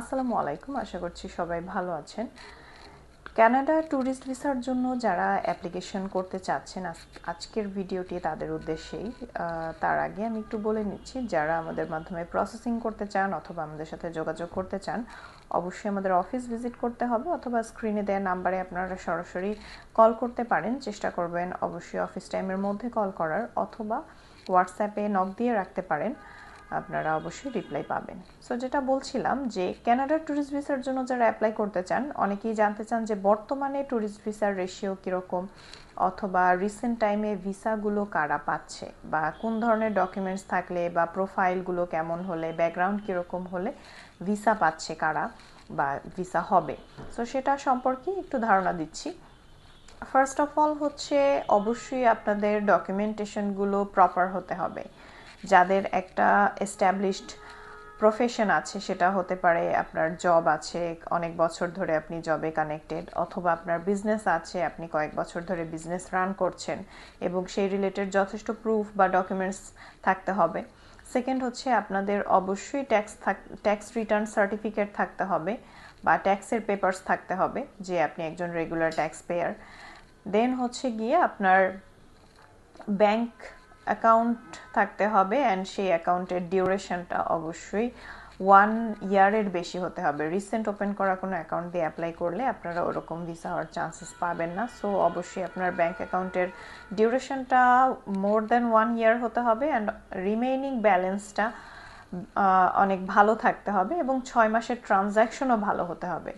আসসালামু আলাইকুম, আশা করছি সবাই ভালো আছেন। কানাডা ট্যুরিস্ট ভিসার জন্য যারা অ্যাপ্লিকেশন করতে চাচ্ছেন আজকের ভিডিওটি তাদের উদ্দেশ্যেই। তার আগে আমি একটু বলে নিচ্ছি, যারা আমাদের মাধ্যমে প্রসেসিং করতে চান অথবা আমাদের সাথে যোগাযোগ করতে চান, অবশ্যই আমাদের অফিস ভিজিট করতে হবে অথবা স্ক্রিনে দেওয়া নাম্বারে আপনারা সরাসরি কল করতে পারেন। চেষ্টা করবেন অবশ্যই অফিস টাইমের মধ্যে কল করার, অথবা হোয়াটসঅ্যাপে নক দিয়ে রাখতে পারেন। আপনারা অবশ্যই রিপ্লাই পাবেন। সো যেটা বলছিলাম যে ক্যানাডার ট্যুরিস্ট ভিসার জন্য যারা অ্যাপ্লাই করতে চান, অনেকেই জানতে চান যে, বর্তমানে ট্যুরিস্ট ভিসার রেশিও কীরকম? অথবা রিসেন্ট টাইমে ভিসাগুলো কারা পাচ্ছে? বা কোন ধরনের ডকুমেন্টস থাকলে বা প্রোফাইলগুলো কেমন হলে ব্যাকগ্রাউন্ড কীরকম হলে ভিসা পাচ্ছে কারা বা ভিসা হবে? সো সেটা সম্পর্কে একটু ধারণা দিচ্ছি। ফার্স্ট অফ অল হচ্ছে, অবশ্যই আপনাদের ডকুমেন্টেশনগুলো প্রপার হতে হবে। যাদের একটা এস্টাবলিশড প্রফেশন আছে, সেটা হতে পারে আপনার জব আছে, অনেক বছর ধরে আপনি জবে কানেক্টেড অথবা আপনার বিজনেস আছে, আপনি কয়েক বছর ধরে বিজনেস রান করছেন, এবং সেই রিলেটেড যথেষ্ট প্রুফ বা ডকুমেন্টস থাকতে হবে। সেকেন্ড হচ্ছে আপনাদের অবশ্যই ট্যাক্স থাক ট্যাক্স রিটার্ন সার্টিফিকেট থাকতে হবে, বা ট্যাক্সের পেপার্স থাকতে হবে, যে আপনি একজন রেগুলার ট্যাক্স পেয়ার দেন হচ্ছে গিয়ে আপনার ব্যাংক অ্যাকাউন্ট থাকতে হবে অ্যান্ড সেই অ্যাকাউন্টের ডিউরেশনটা অবশ্যই ওয়ান ইয়ারের বেশি হতে হবে। রিসেন্ট ওপেন করা কোনো অ্যাকাউন্ট দিয়ে অ্যাপ্লাই করলে আপনারা ওরকম ভিসা হওয়ার চান্সেস পাবেন না। সো অবশ্যই আপনার ব্যাংক অ্যাকাউন্টের ডিউরেশনটা মোর দ্যান ওয়ান ইয়ার হতে হবে অ্যান্ড রিমেইনিং ব্যালেন্সটা অনেক ভালো থাকতে হবে এবং ছয় মাসের ট্রানজ্যাকশনও ভালো হতে হবে।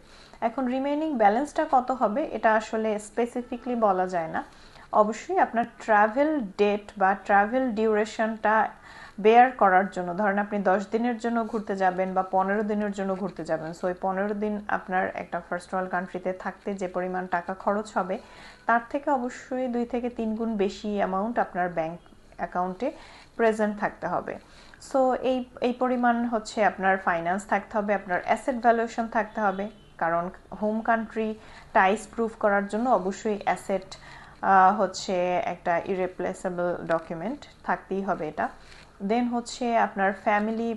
এখন রিমেইনিং ব্যালেন্সটা কত হবে? এটা আসলে স্পেসিফিকলি বলা যায় না। অবশ্যই আপনার ট্রাভেল ডেট বা ট্রাভেল ডিউরেশনটা বেয়ার করার জন্য, ধরেন আপনি দশ দিনের জন্য ঘুরতে যাবেন বা পনেরো দিনের জন্য ঘুরতে যাবেন সো ওই পনেরো দিন আপনার একটা ফার্স্ট ওয়ার্ল্ড কান্ট্রিতে থাকতে যে পরিমাণ টাকা খরচ হবে, তার থেকে অবশ্যই দুই থেকে তিন গুণ বেশি অ্যামাউন্ট আপনার ব্যাংক অ্যাকাউন্টে প্রেজেন্ট থাকতে হবে। সো এই এই পরিমাণ হচ্ছে আপনার ফাইন্যান্স থাকতে হবে, আপনার অ্যাসেট ভ্যালুয়েশন থাকতে হবে, কারণ হোম কান্ট্রি টাইস প্রুফ করার জন্য অবশ্যই অ্যাসেট হচ্ছে একটা ইরেপ্লেসেবল ডকুমেন্ট থাকতেই হবে এটা। দেন হচ্ছে আপনার ফ্যামিলি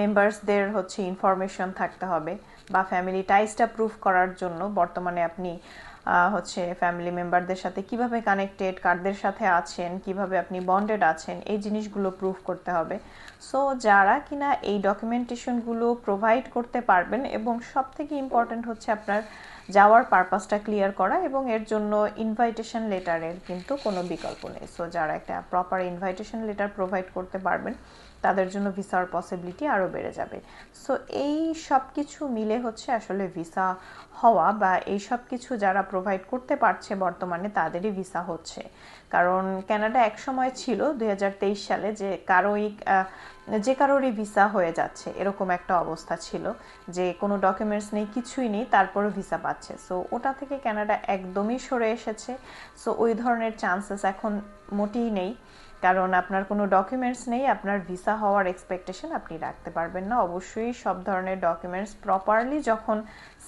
মেম্বার্সদের হচ্ছে ইনফরমেশন থাকতে হবে বা ফ্যামিলি টাইসটা প্রুফ করার জন্য বর্তমানে আপনি হচ্ছে ফ্যামিলি মেম্বারদের সাথে কীভাবে কানেক্টেড কারদের সাথে আছেন, কীভাবে আপনি বন্ডেড আছেন, এই জিনিসগুলো প্রুফ করতে হবে। সো যারা কিনা এই ডকুমেন্টেশনগুলো প্রোভাইড করতে পারবেন এবং সব থেকে ইম্পর্টেন্ট হচ্ছে আপনার যাওয়ার পারপাসটা ক্লিয়ার করা এবং এর জন্য ইনভাইটেশন লেটারের কিন্তু কোনো বিকল্প নেই। সো যারা একটা প্রপার ইনভাইটেশন লেটার প্রোভাইড করতে পারবেন, তাদের জন্য ভিসার পসিবিলিটি আরও বেড়ে যাবে। সো এই সব কিছু মিলে হচ্ছে আসলে ভিসা হওয়া বা এই সব কিছু যারা প্রোভাইড করতে পারছে বর্তমানে, তাদেরই ভিসা হচ্ছে। কারণ ক্যানাডা এক সময় ছিল দু হাজার তেইশ সালে যে কারোই যে কারোরই ভিসা হয়ে যাচ্ছে, এরকম একটা অবস্থা ছিল যে কোনো ডকুমেন্টস নেই, কিছুই নেই, তারপরও ভিসা পাচ্ছে। সো ওটা থেকে ক্যানাডা একদমই সরে এসেছে। সো ওই ধরনের চান্সেস এখন মোটেই নেই। কারণ আপনার কোনো ডকুমেন্টস নেই, আপনার ভিসা হওয়ার এক্সপেকটেশন আপনি রাখতে পারবেন না। অবশ্যই সব ধরনের ডকুমেন্টস প্রপারলি যখন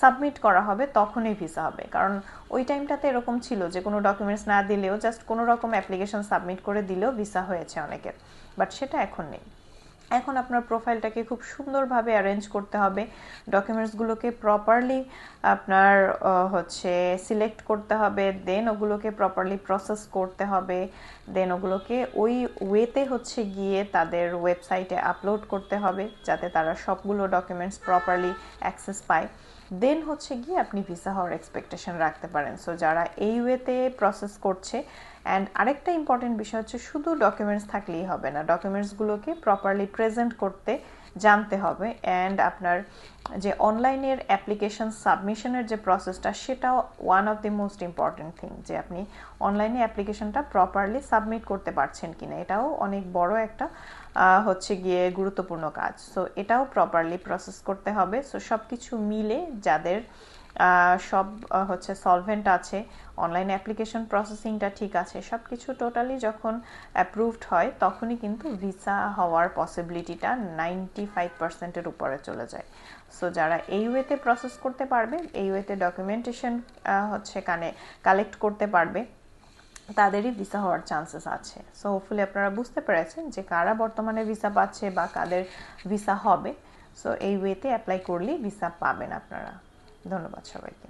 সাবমিট করা হবে, তখনই ভিসা হবে। কারণ ওই টাইমটাতে এরকম ছিল যে কোনো ডকুমেন্টস না দিলেও জাস্ট কোনো রকম অ্যাপ্লিকেশন সাবমিট করে দিলেও ভিসা হয়েছে অনেকের। বাট সেটা এখন নেই। এখন আপনার প্রোফাইলটাকে খুব সুন্দরভাবে অ্যারেঞ্জ করতে হবে। ডকুমেন্টসগুলোকে প্রপারলি আপনার হচ্ছে সিলেক্ট করতে হবে দেন ওগুলোকে প্রপারলি প্রসেস করতে হবে দেন ওগুলোকে ওই ওয়েতে হচ্ছে গিয়ে তাদের ওয়েবসাইটে আপলোড করতে হবে, যাতে তারা সবগুলো ডকুমেন্টস প্রপারলি অ্যাক্সেস পায়। দেন হচ্ছে গিয়ে আপনি ভিসা হওয়ার এক্সপেকটেশন রাখতে পারেন। সো যারা এই ওয়েতে প্রসেস করছে অ্যান্ড আরেকটা ইম্পর্টেন্ট বিষয় হচ্ছে শুধু ডকুমেন্টস থাকলেই হবে না। ডকুমেন্টসগুলোকে প্রপারলি প্রেজেন্ট করতে জানতে হবে অ্যান্ড আপনার যে অনলাইনের অ্যাপ্লিকেশন সাবমিশনের যে প্রসেসটা সেটাও one of the most important thing যে আপনি অনলাইনে অ্যাপ্লিকেশনটা প্রপারলি সাবমিট করতে পারছেন কি না এটাও অনেক বড় একটা হচ্ছে গিয়ে গুরুত্বপূর্ণ কাজ। সো এটাও প্রপারলি প্রসেস করতে হবে। সো সব কিছু মিলে যাদের সব হচ্ছে সলভেন্ট আছে অনলাইন অ্যাপ্লিকেশন প্রসেসিংটা ঠিক আছে সব কিছু টোটালি যখন অ্যাপ্রুভড হয়, তখনই কিন্তু ভিসা হওয়ার পসিবিলিটিটা নাইনটি ফাইভ পার্সেন্টের উপরে চলে যায়। সো যারা এই ওয়েতে প্রসেস করতে পারবে, এই ওয়েতে ডকুমেন্টেশন হচ্ছে কানে কালেক্ট করতে পারবে, তাদেরই ভিসা হওয়ার চান্সেস আছে। সো হোপফুলি আপনারা বুঝতে পেরেছেন যে কারা বর্তমানে ভিসা পাচ্ছে বা কাদের ভিসা হবে। সো এই ওয়েতে অ্যাপ্লাই করলেই ভিসা পাবেন আপনারা। ধন্যবাদ সবাইকে।